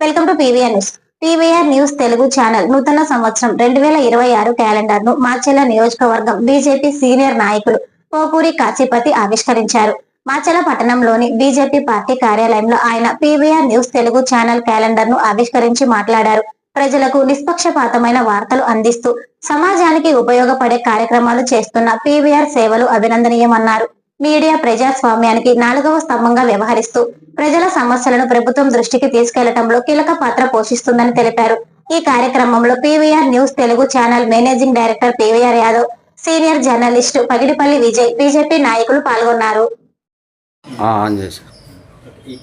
Welcome to PVR news. PVR news Telugu channel నూతన సంవత్సరం రెండు వేల ఇరవై ఆరు క్యాలెండర్ను మాచెల నియోజకవర్గం బీజేపీ సీనియర్ నాయకులు పోపూరి కాచిపతి ఆవిష్కరించారు. మాచెల పట్టణంలోని బీజేపీ పార్టీ కార్యాలయంలో ఆయన పీవీఆర్ న్యూస్ తెలుగు ఛానల్ క్యాలెండర్ను ఆవిష్కరించి మాట్లాడారు. ప్రజలకు నిష్పక్షపాతమైన వార్తలు అందిస్తూ సమాజానికి ఉపయోగపడే కార్యక్రమాలు చేస్తున్న పీవీఆర్ సేవలు అభినందనీయమన్నారు. మీడియా ప్రజాస్వామ్యానికి నాలుగవ స్తంభంగా వ్యవహరిస్తూ ప్రజల సమస్యలను ప్రభుత్వం దృష్టికి తీసుకెళ్ళడంలో కీలక పాత్ర పోషిస్తుందని తెలిపారు. ఈ కార్యక్రమంలో PVR news Telugu channel managing director PVR Yadav senior journalist Pagidipalli Vijay BJP నాయకులు పాల్గొన్నారు. ఆ, ఆన్ చేసా. ఈ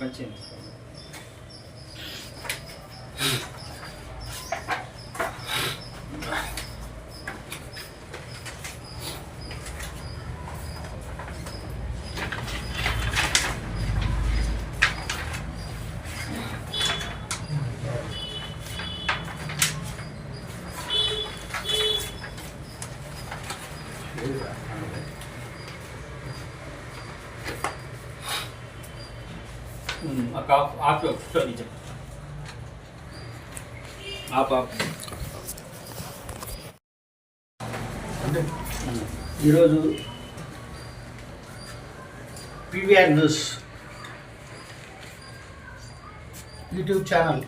అక్క off off photo off off అంటే ఈరోజు పీవీఆర్ న్యూస్ యూట్యూబ్ ఛానల్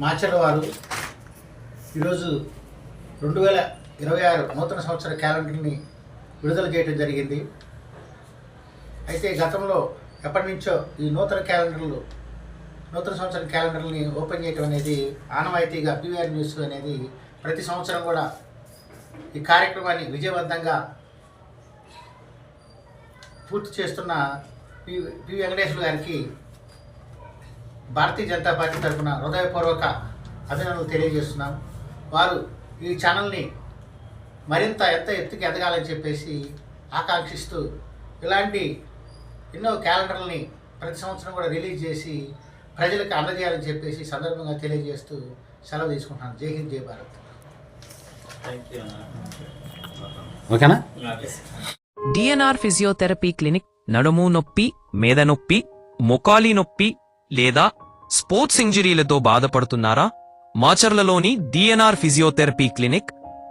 మాచల వారు ఈరోజు రెండు వేల ఇరవై ఆరు నూతన సంవత్సర క్యాలెండర్ని విడుదల చేయడం జరిగింది. అయితే గతంలో ఎప్పటి నుంచో ఈ నూతన క్యాలెండర్లు నూతన సంవత్సరం క్యాలెండర్ని ఓపెన్ చేయటం అనేది ఆనవాయితీగా పీవీఆర్ న్యూస్ అనేది ప్రతి సంవత్సరం కూడా ఈ కార్యక్రమాన్ని విజయవంతంగా పూర్తి చేస్తున్న పి పి వెంకటేశ్వర గారికి భారతీయ జనతా పార్టీ తరఫున హృదయపూర్వక అభినందనలు తెలియజేస్తున్నాం. వారు ఈ ఛానల్ని మరింత ఎంత ఎత్తుకి ఎదగాలని చెప్పేసి ఆకాంక్షిస్తూ ఇలాంటి ఎన్నో క్యాలెండర్లని ప్రతి సంవత్సరం కూడా రిలీజ్ చేసి ప్రజలకు అందజేయాలని చెప్పేసి సందర్భంగా తెలియజేస్తూ సెలవు తీసుకుంటున్నాను. జై హింద్ జై భారత్. ఓకేనా? డిఎన్ఆర్ ఫిజియోథెరపీ క్లినిక్ నడుము నొప్పి మేద నొప్పి మొకాలి నొప్పి లేదా స్పోర్ట్స్ ఇంజరీలతో బాధపడుతున్నారా? మాచర్లలోని DNR physiotherapy clinic